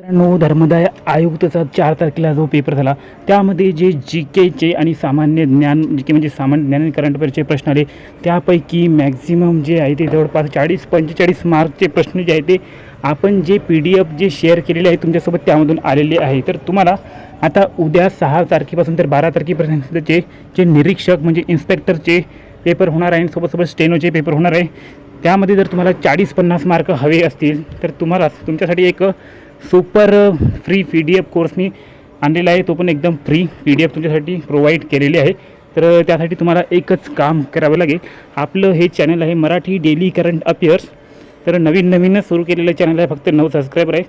मित्रांनो धर्मदाय आयुक्तचा चार तारखेला जो पेपर झाला त्यामध्ये जे जी केचे आणि सामान्य ज्ञान जी के म्हणजे सामान्य ज्ञान आणि करंट अफेअरचे प्रश्न आले. त्यापैकी मॅक्झिमम जे आहे ते जवळपास चाळीस पंचेचाळीस मार्कचे प्रश्न जे आहे ते आपण जे पी डी एफ जे शेअर केलेले आहे तुमच्यासोबत त्यामधून आलेले आहे. तर तुम्हाला आता उद्या सहा तारखेपासून तर बारा तारखेपर्यंतचे जे निरीक्षक म्हणजे इन्स्पेक्टरचे पेपर होणार आहे आणि सोबत स्टेनोचे पेपर होणार आहे. त्यामध्ये जर तुम्हाला चाळीस पन्नास मार्क हवे असतील तर तुम्हाला तुमच्यासाठी एक super free P D F course मी आणलेला आहे. तो पण एकदम फ्री पी डी एफ तुमच्यासाठी प्रोव्हाइड केलेले आहे. तर uh, त्यासाठी तुम्हाला एकच काम करावं लागेल. आपलं हे चॅनल आहे मराठी डेली करंट अफेअर्स तर नवीन नवीनच सुरू केलेलं चॅनल आहे. फक्त नऊ सबस्क्रायबर आहे.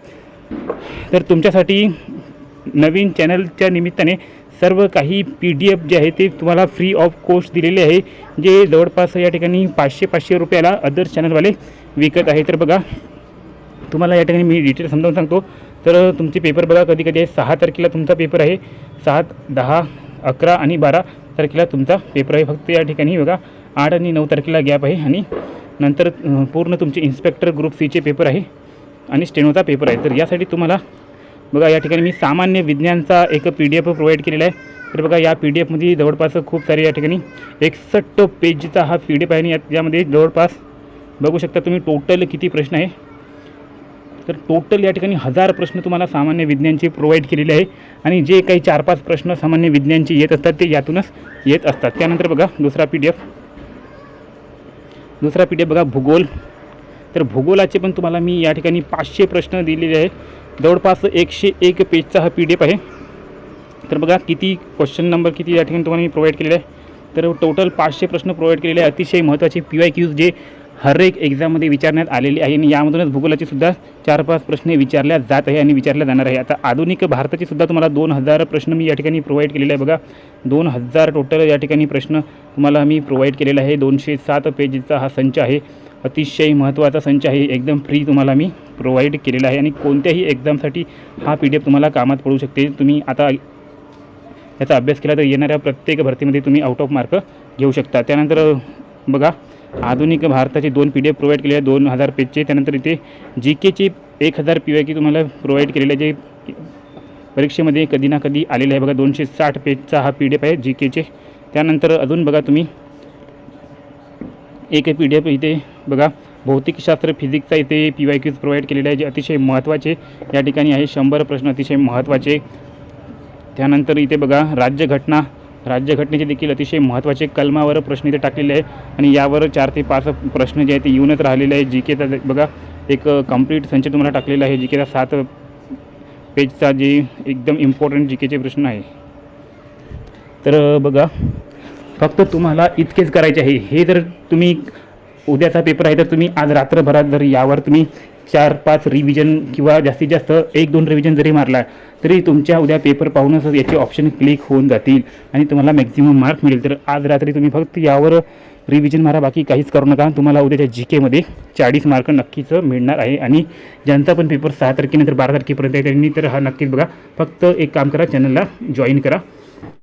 तर तुमच्यासाठी नवीन चॅनलच्या निमित्ताने सर्व काही पी डी एफ जे आहे ते तुम्हाला फ्री ऑफ कॉस्ट दिलेले आहे. जे जवळपास या ठिकाणी पाचशे पाचशे रुपयाला अदर चॅनलवाले विकत आहे. तर बघा तुम्हाला या ठिकाणी मी डिटेल समजावून सांगतो. तर तुमचे पेपर बघा कधी कधी आहे सहा तारखेला तुमचा पेपर आहे. सात दहा अकरा आणि बारा तारखेला तुमचा पेपर आहे. फक्त या ठिकाणी बघा आठ आणि नऊ तारखेला गॅप आहे आणि नंतर पूर्ण तुमचे इन्स्पेक्टर ग्रुप सीचे पेपर आहे आणि स्टेनोचा पेपर आहे. तर यासाठी तुम्हाला बघा या ठिकाणी मी सामान्य विज्ञानचा एक पी डी एफ प्रोव्हाइड केलेला आहे. तर बघा या पी डी एफमध्ये जवळपास खूप सारे या ठिकाणी एकसष्ट पेजचा हा पी डी एफ आहे आणि यात यामध्ये जवळपास बघू शकता तुम्ही टोटल किती प्रश्न आहे. तर टोटल या ठिकाणी हजार प्रश्न तुम्हाला सामान्य विज्ञानचे प्रोव्हाइड केलेले आहे. आणि जे काही चार पाच प्रश्न सामान्य विज्ञानचे येत असतात ते यातूनच येत असतात. त्यानंतर बघा दुसरा पी डी एफ दुसरा पी डी एफ बघा भूगोल. तर भूगोलाचे पण तुम्हाला मी या ठिकाणी पाचशे प्रश्न दिलेले आहे जवळपास एकशे एक पेजचा हा पी डी एफ आहे. तर बघा किती क्वेश्चन नंबर किती या ठिकाणी तुम्हाला मी प्रोव्हाइड केलेला आहे. तर टोटल पाचशे प्रश्न प्रोव्हाइड केलेले आहे. अतिशय महत्त्वाचे पी वाय क्यूज जे हर एक एक्झाममध्ये विचारण्यात आलेली आहे आणि यामधूनच भूगोलाचे सुद्धा चार पाच प्रश्न विचारल्या जात आहे आणि विचारल्या जाणार आहे. आता आधुनिक भारताचे सुद्धा तुम्हाला दोन हजार प्रश्न मी या ठिकाणी प्रोव्हाइड केलेले आहे. बघा दोन हजार टोटल या ठिकाणी प्रश्न तुम्हाला मी प्रोव्हाइड केलेला आहे. दोनशे सात पेजचा हा संच आहे. अतिशय महत्त्वाचा संच आहे. एकदम फ्री तुम्हाला मी प्रोव्हाइड केलेला आहे आणि कोणत्याही एक्झामसाठी हा पी डी एफ तुम्हाला कामात पडू शकते. तुम्ही आता याचा अभ्यास केला तर येणाऱ्या प्रत्येक भरतीमध्ये तुम्ही आउट ऑफ मार्क घेऊ शकता. त्यानंतर बघा आधुनिक भारताचे दोन पी डी एफ प्रोव्हाइड केले आहे दोन हजार पेजचे त्यानंतर इथे जी केचे एक हजार पी वाय की तुम्हाला प्रोव्हाइड केलेले आहे जे परीक्षेमध्ये कधी ना कधी आलेले आहे. बघा दोनशे साठ पेजचा हा पी डी एफ आहे जी केचे. त्यानंतर अजून बघा तुम्ही एक पी डी एफ इथे बघा भौतिकशास्त्र फिजिक्सचा इथे पी वाय क्यूज प्रोव्हाइड केलेले आहे जे अतिशय महत्त्वाचे या ठिकाणी आहे. शंभर प्रश्न अतिशय महत्त्वाचे त्यानंतर इथे बघा राज्यघटना राज्यघटनेचे देखील अतिशय महत्त्वाचे कलमावर प्रश्न इथे टाकलेले आहे आणि यावर चार ते पाच प्रश्न जे आहे ते येऊनच राहिलेले आहे जी केचा बघा एक कंप्लीट संच तुम्हाला टाकलेला आहे. जी केचा सात पेजचा जे एकदम इम्पॉर्टंट जी केचे प्रश्न आहे. तर बघा फक्त तुम्हाला इतकेच करायचे आहे. हे जर तुम्ही उद्याचा पेपर आहे तर तुम्ही आज रात्रभरात जर यावर तुम्ही चार पाच रिव्हिजन किंवा जास्तीत जास्त एक दोन रिव्हिजन जरी मारला तरी तुमच्या उद्या पेपर पाहूनच याचे ऑप्शन क्लिक होऊन जातील आणि तुम्हाला मॅक्झिमम मार्क मिळेल. तर आज रात्री तुम्ही फक्त यावर रिव्हिजन मारा बाकी काहीच करू नका. तुम्हाला उद्याच्या जी केमध्ये चाळीस मार्क नक्कीच मिळणार आहे. आणि ज्यांचा पण पेपर सहा तारखेनंतर बारा तारखेपर्यंत आहे त्यांनी तर हा नक्कीच बघा. फक्त एक काम करा चॅनलला जॉईन करा.